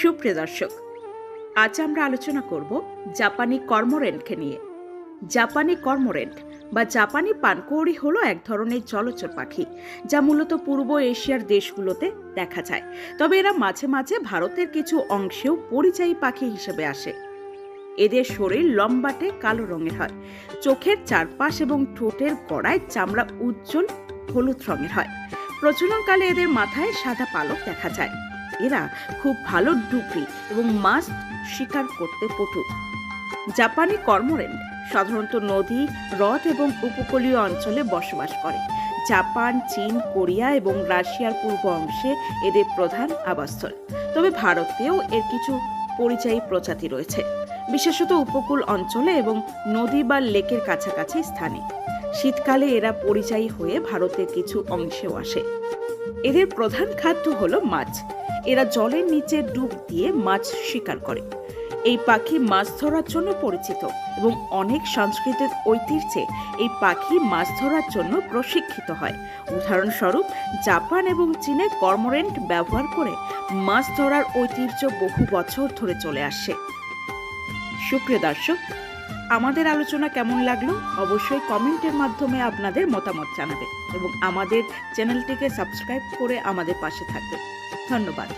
সুপ্রিয় দর্শক, আজ আমরা আলোচনা করব জাপানি কর্মরেন্টকে নিয়ে। জাপানি কর্মরেন্ট বা জাপানি পানকৌড়ি হলো এক ধরনের জলচর পাখি, যা মূলত পূর্ব এশিয়ার দেশগুলোতে দেখা যায়। তবে এরা মাঝে মাঝে ভারতের কিছু অংশেও পরিযায়ী পাখি হিসেবে আসে। এদের শরীর লম্বাটে কালো রঙের হয়, চোখের চারপাশ এবং ঠোঁটের গড়ায় চামড়া উজ্জ্বল হলুদ রঙের হয়। প্রচলনকালে এদের মাথায় সাদা পালক দেখা যায়। এরা খুব ভালো ডুকরি এবং মাছ শিকার করতে পটু। জাপানি কর্মরেন্ট সাধারণত নদী, হ্রদ এবং উপকূলীয় অঞ্চলে বসবাস করে। জাপান, চীন, কোরিয়া এবং রাশিয়ার পূর্ব অংশে এদের প্রধান আবাসস্থল। তবে ভারতেও এর কিছু পরিযায়ী প্রজাতি রয়েছে, বিশেষত উপকূল অঞ্চলে এবং নদী বা লেকের কাছাকাছি স্থানে। শীতকালে এরা পরিযায়ী হয়ে ভারতের কিছু অংশেও আসে। এদের প্রধান খাদ্য হলো মাছ। এরা জলের নিচে ডুব দিয়ে মাছ শিকার করে। এই পাখি মাছ ধরার জন্য পরিচিত এবং অনেক সাংস্কৃতিক ঐতিহ্যে এই পাখি মাছ ধরার জন্য প্রশিক্ষিত হয়। উদাহরণস্বরূপ, জাপান এবং চীনে কর্মরেন্ট ব্যবহার করে মাছ ধরার ঐতিহ্য বহু বছর ধরে চলে আসে। সুপ্রিয় দর্শক আমাদের আলোচনা কেমন লাগল অবশ্যই কমেন্টের মাধ্যমে আপনাদের মতামত জানাবে এবং আমাদের চ্যানেলটিকে সাবস্ক্রাইব করে আমাদের পাশে থাকবে। ধন্যবাদ।